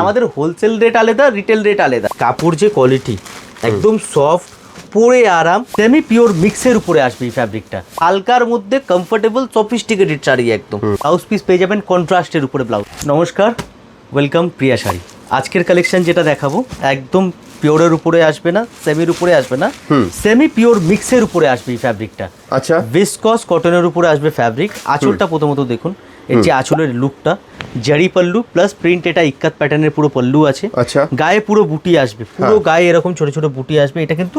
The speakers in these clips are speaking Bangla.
আমাদের হোলসেল রেট আলাদা রিটেল রেট আলাদা। কাপড় যে কোয়ালিটি একদম সফট পরে আরাম সেমি পিওর মিক্সের উপরে আসবে এই ফ্যাব্রিকটা হালকার মধ্যে কমফোর্টেবল সফিস্টিকেটেড শাড়ি একদম। ব্লাউজ পিস পেয়ে যাবেন কন্ট্রাস্টের উপরে ব্লাউজ নমস্কার ওয়েলকাম প্রিয়া শাড়ি। আজকের কালেকশন যেটা দেখাবো একদম পিওরের উপরে আসবে না সেমির উপরে আসবে না। সেমি পিওর মিক্সের উপরে আসবে এই ফ্যাব্রিকটা আচ্ছা। ভিসকস কটনের উপরে আসবে ফ্যাব্রিক আঁচলটা প্রথমত দেখুন। এর যে আঁচলের লুকটা জারি পাল্লু প্লাস প্রিন্ট এটা ইক্কাত প্যাটার্নের পুরো পল্লু আছে। আচ্ছা। গায়ে পুরো বুটি আসবে পুরো গায়ে এরকম ছোট ছোট বুটি আসবে এটা কিন্তু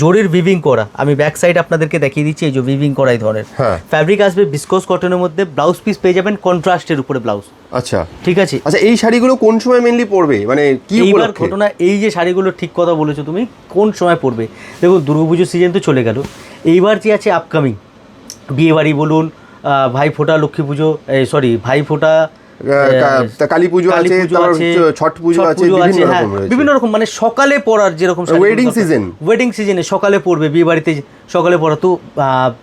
জোরের ভিভিং করা। আমি ব্যাক সাইড আপনাদেরকে দেখিয়ে দিচ্ছি এই যে ভিভিং করা এই ধরনের। হ্যাঁ। ফ্যাব্রিক আসবে বিসকস কটনের মধ্যে ব্লাউজ পিস পেয়ে যাবেন কন্ট্রাস্টের উপরে ব্লাউজ আচ্ছা। ঠিক আছে? আচ্ছা এই শাড়িগুলো কোন সময় মেনলি পরবে? মানে কি এইবার ঘটনা এই যে শাড়িগুলো ঠিক কথা বলেছ তুমি কোন সময় পড়বে দেখো দুর্গাপুজোর সিজন তো চলে গেল। এইবার যে আছে আপকামিং বিয়ে বাড়ি বলুন আহ, ভাই ফোঁটা লক্ষ্মী পুজো সরি ভাই ফোঁটা কা- কালী পুজো আছে, ছট পুজো আছে, বিভিন্ন হ্যাঁ, রকম। বিভিন্ন রকম মানে সকালে পড়ার যেরকম Wedding season। ওয়েডিং সিজনে সকালে পড়বে বিয়ে বাড়িতে সকালে পড়া তো আহ,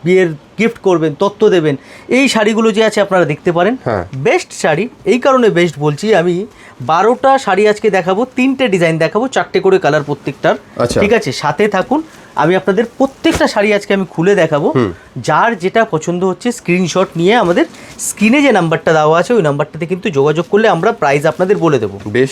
বিয়ের গিফট করবেন তত্ত্ব দেবেন এই শাড়িগুলো যে আছে আপনারা দেখতে পারেন হ্যাঁ। বেস্ট শাড়ি এই কারণে বেস্ট বলছি আমি বারোটা শাড়ি আজকে দেখাবো তিনটে ডিজাইন দেখাবো চারটে করে কালার প্রত্যেকটার আচ্ছা। ঠিক আছে সাথে থাকুন আমি আপনাদের প্রত্যেকটা শাড়ি আজকে আমি খুলে দেখাবো। যার যেটা পছন্দ হচ্ছে স্ক্রিনশট নিয়ে আমাদের স্ক্রিনে যে নাম্বারটা দেওয়া আছে ওই নাম্বারটাতে কিন্তু যোগাযোগ করলে আমরা প্রাইস আপনাদের বলে দেবো। বেশ।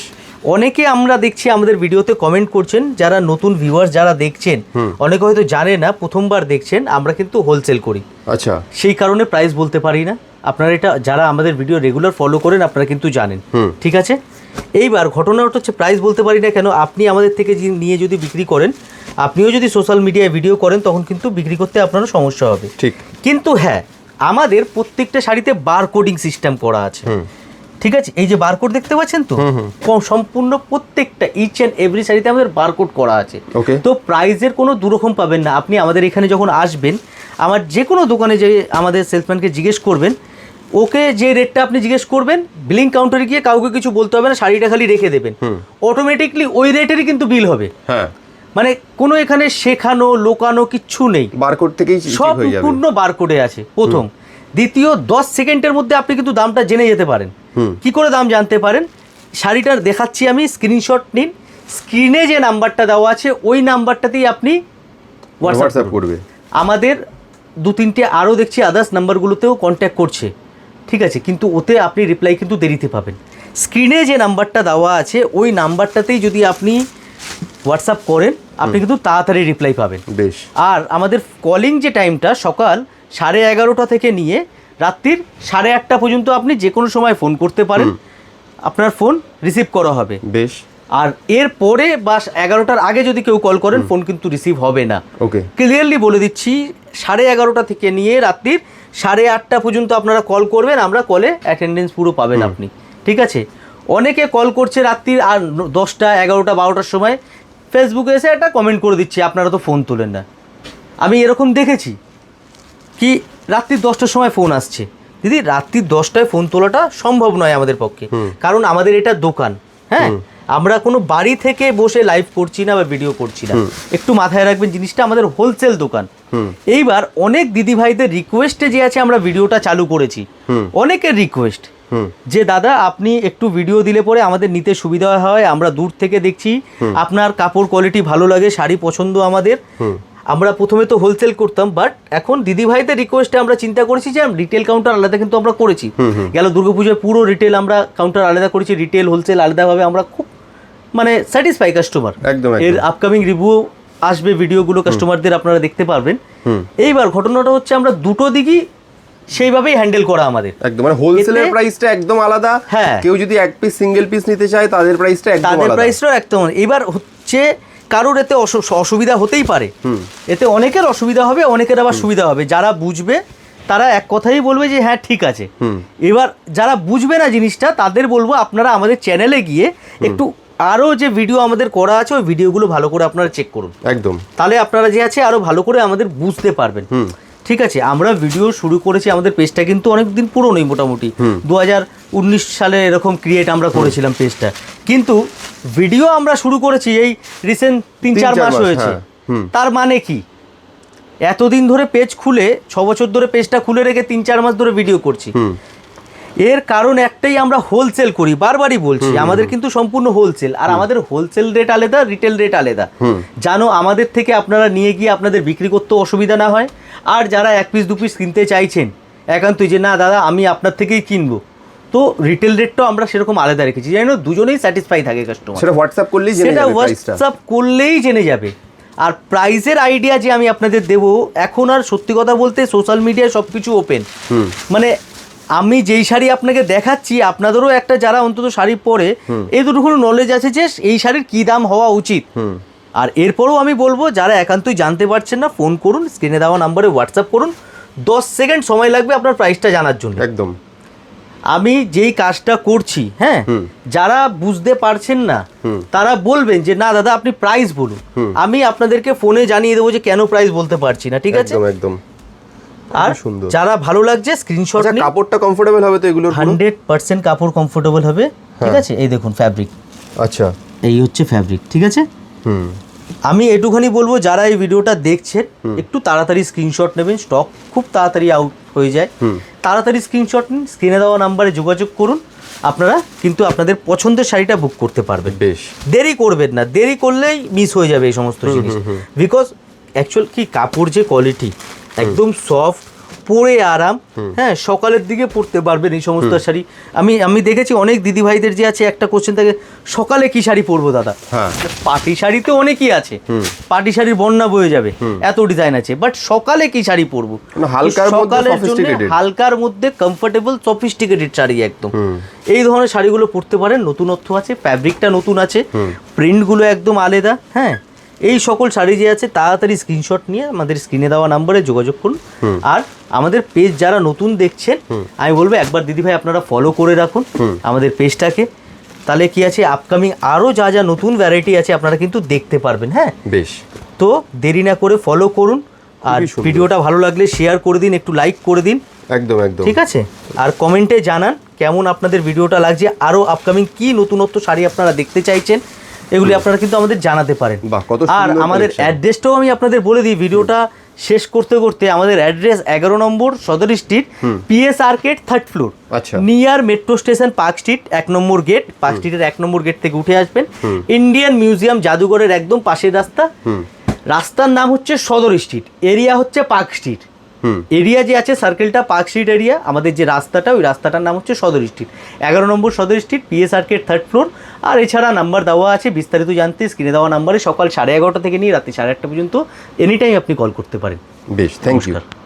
অনেকে আমরা দেখছি আমাদের ভিডিওতে কমেন্ট করছেন যারা নতুন ভিউয়ার্স যারা দেখছেন অনেকে হয়তো জানে না প্রথমবার দেখছেন আমরা কিন্তু হোলসেল করি। আচ্ছা। সেই কারণে প্রাইস বলতে পারি না। আপনারা এটা যারা আমাদের ভিডিও রেগুলার ফলো করেন আপনারা কিন্তু জানেন। ঠিক আছে? এইবার ঘটনাটা হচ্ছে প্রাইস বলতে পারি না কেন আপনি আমাদের থেকে নিয়ে যদি বিক্রি করেন আপনিও যদি সোশ্যাল মিডিয়ায় ভিডিও করেন তখন কিন্তু বিক্রি করতে আপনারও সমস্যা হবে। ঠিক। কিন্তু হ্যাঁ আমাদের প্রত্যেকটা শাড়িতে বার কোডিং সিস্টেম করা আছে। ঠিক আছে? এই যে বারকোড দেখতে পাচ্ছেন তো? সম্পূর্ণ প্রত্যেকটা ইচ অ্যান্ড এভরি শাড়িতে আমাদের বারকোড করা আছে। তো প্রাইজের কোনো দুরকম পাবেন না। আপনি আমাদের এখানে যখন আসবেন আমার যে কোনো দোকানে যে আমাদের সেলসম্যানকে জিজ্ঞেস করবেন ওকে যে রেটটা আপনি জিজ্ঞেস করবেন বিলিং কাউন্টারে গিয়ে কাউকে কিছু বলতে হবে না শাড়িটা খালি রেখে দেবেন। অটোমেটিকলি ওই রেটেরই কিন্তু বিল হবে। হ্যাঁ। মানে কোনো এখানে শেখানো লোকানো কিচ্ছু নেই। বারকোড থেকেই ঠিক সব হয়ে পূর্ণ বারকোডে আছে প্রথম। দ্বিতীয় দশ সেকেন্ডের মধ্যে আপনি কিন্তু দামটা জেনে যেতে পারেন। কি করে দাম জানতে পারেন? শাড়িটার দেখাচ্ছি আমি স্ক্রিনশট নিন। স্ক্রিনে যে নাম্বারটা দেওয়া আছে ওই নাম্বারটাতেই আপনি হোয়াটসঅ্যাপ করবে। আমাদের দু তিনটে আরও দেখছি আদার্স নাম্বারগুলোতেও কন্ট্যাক্ট করছে। ঠিক আছে কিন্তু ওতে আপনি রিপ্লাই কিন্তু দেরিতে পাবেন। স্ক্রিনে যে নাম্বারটা দেওয়া আছে ওই নাম্বারটাতেই যদি আপনি হোয়াটসঅ্যাপ করেন আপনি কিন্তু তাড়াতাড়ি রিপ্লাই পাবেন। বেশ। আর আমাদের কলিং যে টাইমটা সকাল সাড়ে এগারোটা থেকে নিয়ে রাত্রির সাড়ে আটটা পর্যন্ত আপনি যে কোনো সময় ফোন করতে পারেন। আপনার ফোন রিসিভ করা হবে। বেশ। আর এর পরে বা এগারোটার আগে যদি কেউ কল করেন ফোন কিন্তু রিসিভ হবে না। ওকে। ক্লিয়ারলি বলে দিচ্ছি সাড়ে এগারোটা থেকে নিয়ে রাত্রির সাড়ে আটটা পর্যন্ত আপনারা কল করবেন। আমরা কলে অ্যাটেন্ডেন্স পুরো পাবেন আপনি। ঠিক আছে? অনেকে কল করছে রাত্রির আর দশটা এগারোটা বারোটার সময়। ফেসবুকে এসে একটা কমেন্ট করে দিচ্ছি আপনারা তো ফোন তোলেন না। আমি এরকম দেখেছি কি রাত্রির দশটার সময় ফোন আসছে। দিদি রাত্রির দশটায় ফোন তোলাটা সম্ভব নয় আমাদের পক্ষে। কারণ আমাদের এটা দোকান হ্যাঁ? আমরা কোনো বাড়ি থেকে বসে লাইভ করছি না বা ভিডিও করছি না। একটু মাথায় রাখবেন জিনিসটা আমাদের হোলসেল দোকান। এইবার অনেক দিদি ভাইদের রিকোয়েস্টে যে আছে আমরা ভিডিওটা চালু করেছি। অনেকের রিকোয়েস্ট যে দাদা আপনি একটু ভিডিও দিলে পরে আমাদের নিতে সুবিধা হয় আমরা দূর থেকে দেখছি। আপনার কাপড় কোয়ালিটি ভালো লাগে শাড়ি পছন্দ আমাদের। আমরা প্রথমে তো হোলসেল করতাম বাট এখন দিদি ভাইদের রিকোয়েস্টে আমরা চিন্তা করেছি যে রিটেল কাউন্টার আলাদা কিন্তু আমরা করেছি। গেল দুর্গাপুজোয় পুরো রিটেল আমরা কাউন্টার আলাদা করেছি রিটেল হোলসেল আলাদাভাবে আমরা খুব মানে স্যাটিসফাই কাস্টমার একদম। এর আপকামিং রিভিউ আসবে ভিডিওগুলো কাস্টমারদের আপনারা দেখতে পারবেন। এইবার ঘটনাটা হচ্ছে আমরা দুটো দিকই সেইভাবেই হ্যান্ডেল করা আমাদের। একদম মানে হোলসেলের প্রাইসটা একদম আলাদা। হ্যাঁ। কেউ যদি এক পিস সিঙ্গেল পিস নিতে চায় তাদের প্রাইসটা একদম তাদের প্রাইসটাও একদম এবার হচ্ছে কারোর এতে অসুবিধা হতেই পারে। এতে অনেকের অসুবিধা হবে অনেকের আবার সুবিধা হবে। যারা বুঝবে তারা এক কথাই বলবে যে হ্যাঁ ঠিক আছে। এবার যারা বুঝবে না জিনিসটা তাদের বলব আপনারা আমাদের চ্যানেলে গিয়ে একটু আরও যে ভিডিও আমাদের করা আছে ওই ভিডিওগুলো ভালো করে আপনারা চেক করুন। একদম। তাহলে আপনারা যে আছে আরও ভালো করে আমাদের বুঝতে পারবেন। ঠিক আছে আমরা ভিডিও শুরু করেছি আমাদের পেজটা কিন্তু অনেক দিন পুরনোই মোটামুটি। দু হাজার উনিশ সালে এরকম ক্রিয়েট আমরা করেছিলাম পেজটা কিন্তু ভিডিও আমরা শুরু করেছি এই রিসেন্ট তিন চার মাস, হয়েছে। হ্যাঁ, তার মানে কি? এতদিন ধরে পেজ খুলে ছ বছর ধরে পেজটা খুলে রেখে তিন চার মাস ধরে ভিডিও করছি। এর কারণ একটাই আমরা হোলসেল করি বারবারই বলছি আমাদের কিন্তু সম্পূর্ণ হোলসেল আর আমাদের হোলসেল রেট আলাদা রিটেল রেট আলাদা। জানো আমাদের থেকে আপনারা নিয়ে গিয়ে আপনাদের বিক্রি করতে অসুবিধা না হয়। আর যারা এক পিস দু পিস কিনতে চাইছেন একান্তই যে না দাদা আমি আপনার থেকেই কিনবো। তো রিটেল রেটটাও আমরা সেরকম আলাদা রেখেছি। জানি না দুজনেই স্যাটিসফাই থাকে কাস্টমার সেটা হোয়াটসঅ্যাপ করলেই সেটা হোয়াটসঅ্যাপ করলেই জেনে যাবে। আর প্রাইসের আইডিয়া যে আমি আপনাদের দেবো এখন আর সত্যি কথা বলতে সোশ্যাল মিডিয়ায় সব কিছু ওপেন মানে আমি যেই শাড়ি আপনাকে দেখাচ্ছি আপনাদেরও একটা যারা অন্তত শাড়ি পরে এই দুটোখানি নলেজ আছে যে এই শাড়ির কী দাম হওয়া উচিত। আর এরপরেও আমি বলব যারা একান্তই জানতে পারছেন না ফোন করুন স্ক্রিনে দেওয়া নাম্বারে হোয়াটসঅ্যাপ করুন। দশ সেকেন্ড সময় লাগবে আপনার প্রাইসটা জানার জন্য। একদম। আমি যেই কাজটা করছি হ্যাঁ যারা বুঝতে পারছেন না তারা বলবেন যে না দাদা আপনি প্রাইস বলুন। আমি আপনাদেরকে ফোনে জানিয়ে দেবো যে কেন প্রাইস বলতে পারছি না? ঠিক আছে? একদম একদম। আর সুন্দর। যারা ভালো লাগছে স্ক্রিনশট আচ্ছা কাপড়টা কমফোর্টেবল হবে তো এগুলোর পুরো? হান্ড্রেড পার্সেন্ট কাপড় কমফোর্টেবল হবে। ঠিক হ্যাঁ। আছে? এই দেখুন ফ্যাব্রিক আচ্ছা। এই হচ্ছে ফ্যাব্রিক ঠিক আছে? আমি এটুখানি বলব যারা এই ভিডিওটা দেখছেন একটু তাড়াতাড়ি স্ক্রিনশট নেবেন স্টক খুব তাড়াতাড়ি আউট হয়ে যায়। তাড়াতাড়ি স্ক্রিনশট নিন স্ক্রিনে দেওয়া নাম্বারে যোগাযোগ করুন আপনারা কিন্তু আপনাদের পছন্দের শাড়িটা বুক করতে পারবেন। বেশ। দেরি করবেন না দেরি করলেই মিস হয়ে যাবে এই সমস্ত জিনিস বিকজ অ্যাকচুয়াল কি কাপড় যে কোয়ালিটি একদম সফট পরে আরাম হ্যাঁ সকালের দিকে পরতে পারবেন এই সমস্ত শাড়ি। আমি আমি দেখেছি অনেক দিদি ভাইদের যে আছে একটা কোশ্চেন থাকে সকালে কি শাড়ি পরবো দাদা? হ্যাঁ। পাটি শাড়ি তো অনেকই আছে। পাটি শাড়ির বন্যা বয়ে যাবে এত ডিজাইন আছে। বাট সকালে কি শাড়ি পরবো? হালকার মধ্যে সকালের জন্য হালকার মধ্যে কমফোর্টেবল সফিস্টিকেটেড শাড়ি একদম। এই ধরনের শাড়িগুলো পরতে পারেন। নতুনত্ব আছে ফ্যাব্রিকটা নতুন আছে। প্রিন্টগুলো একদম আলাদা হ্যাঁ। এই সকল শাড়ি যে আছে তাড়াতাড়ি স্ক্রিনশট নিয়ে আমাদের স্ক্রিনে দেওয়া নাম্বারে যোগাযোগ করুন। আর আমাদের পেজ যারা নতুন দেখছেন আমি বলব একবার দিদিভাই আপনারা ফলো করে রাখুন আমাদের পেজটাকে তাহলে কি আছে আপকামিং আরও যা যা নতুন ভ্যারাইটি আছে আপনারা কিন্তু দেখতে পারবেন হ্যাঁ? বেশ। তো দেরি না করে ফলো করুন। আর ভিডিওটা ভালো লাগলে শেয়ার করে দিন একটু লাইক করে দিন। একদম একদম। ঠিক আছে? আর কমেন্টে জানান কেমন আপনাদের ভিডিওটা লাগছে আরও আপকামিং কি নতুনত্ব শাড়ি আপনারা দেখতে চাইছেন। এগুলি আপনারা কিন্তু আমাদের জানাতে পারেন। আর আমাদের অ্যাড্রেসটাও আমি আপনাদের বলে দিই ভিডিওটা শেষ করতে করতে আমাদের অ্যাড্রেস এগারো নম্বর Sadar street PS arcade third floor আচ্ছা। Near metro station Park Street এক নম্বর গেট পার্ক স্ট্রিটের এক নম্বর গেট থেকে উঠে আসবেন। ইন্ডিয়ান মিউজিয়াম জাদুঘরের একদম পাশের রাস্তা। রাস্তার নাম হচ্ছে সদর স্ট্রিট এরিয়া হচ্ছে পার্ক স্ট্রিট এরিয়া যে আছে সার্কেলটা পার্ক স্ট্রিট এরিয়া আমাদের যে রাস্তাটা ওই রাস্তাটার নাম হচ্ছে সদর স্ট্রিট এগারো নম্বর Sadar street PS arcade third floor আর এছাড়া নাম্বার দেওয়া আছে বিস্তারিত জানতে স্ক্রিনে দেওয়া নাম্বারে সকাল সাড়ে এগারোটা থেকে নিয়ে রাতে সাড়ে আটটা পর্যন্ত এনি টাইম আপনি কল করতে পারেন। বেশ থ্যাংক ইউ।